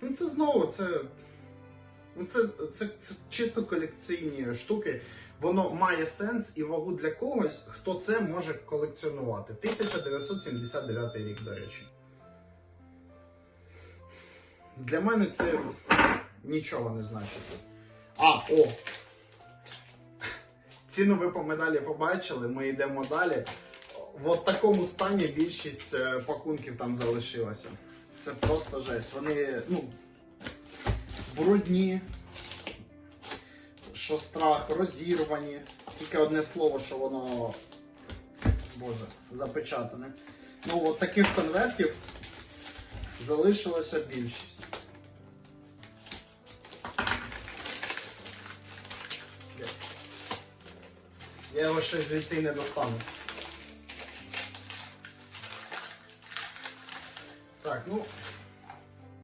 Ну це знову, це. Ну, це, це, це чисто колекційні штуки. Воно має сенс і вагу для когось, хто це може колекціонувати. 1979 рік, до речі. Для мене це нічого не значить. А, о! Ціну ви по медалі побачили, ми йдемо далі. В такому стані більшість е, пакунків там залишилася. Це просто жесть. Вони, ну, брудні, що страх, розірвані. Тільки одне слово, що воно. Боже, запечатане. Ну, от таких конвертів залишилася більшість. Я його ще звідси не достану. 短裤